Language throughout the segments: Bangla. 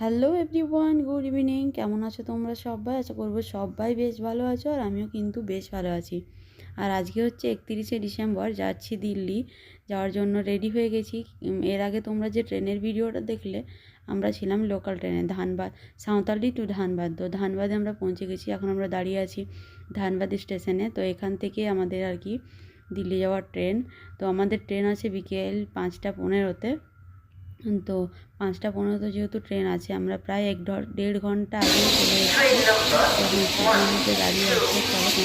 হ্যালো এভরিওয়ান গুড ইভিনিং কেমন আছো তোমরা সবাই? আশা করব সবাই বেশ ভালো আছো আর আমিও কিন্তু বেশ ভালো আছি। আর আজকে হচ্ছে একত্রিশে ডিসেম্বর, যাচ্ছি দিল্লি। যাওয়ার জন্য রেডি হয়ে গেছি। এর আগে তোমরা যে ট্রেনের ভিডিওটা দেখলে, আমরা ছিলাম লোকাল ট্রেনে ধানবাদ, সাঁওতালি টু ধানবাদ। তো ধানবাদে আমরা পৌঁছে গেছি, এখন আমরা দাঁড়িয়ে আছি ধানবাদ স্টেশনে তো এখান থেকে আমাদের আর কি দিল্লি যাওয়ার ট্রেন তো আমাদের ট্রেন আছে বিকেল পাঁচটা পনেরোতে। তো পাঁচটা পনেরোতে যেহেতু ট্রেন আছে, আমরা প্রায় এক দেড় ঘণ্টা আগে চলে এসেছি। দাঁড়িয়ে আছে তখন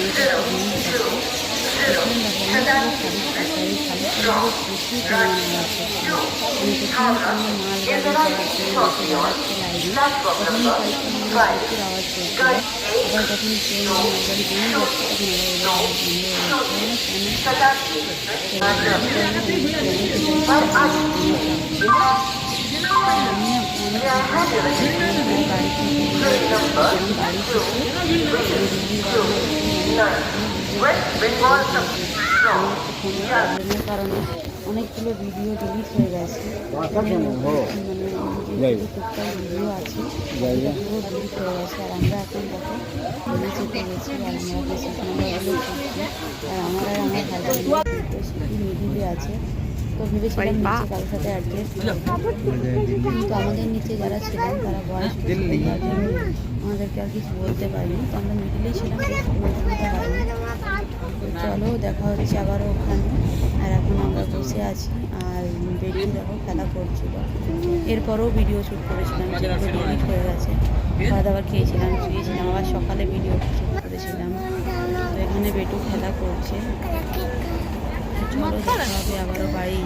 কারণে অনেকগুলো ভিডিও ডিলিট হয়ে গেছে মানে ভিডিও হয়ে গেছে আর আমরা এখন দেখো যেতে গেছি আর আমরা আর আমার আর আমার আছে তো ভেবেছিলাম নিচে কারোর সাথে অ্যাডজাস্ট কিন্তু আমাদের নিচে যারা ছিলেন তারা বয়স জন্য আমাদেরকে আর কিছু বলতে পারিনি। তো আমরা মিডিলেই ছিলাম চলো দেখা হচ্ছে আবারও ওখানে। আর এখন আমরা বসে আছি আর বেরিয়ে দেখো খেলা করছিল। এরপরেও ভিডিও শ্যুট করেছিলাম যেগুলো ডিলিট হয়ে গেছে। খাওয়া দাওয়া খেয়েছিলাম শুয়েছিলাম। আবার সকালে ভিডিও শ্যুট করেছিলাম। তো এখানে বেটু খেলা করছে। চলো দেখা হবে আবারও বাড়ি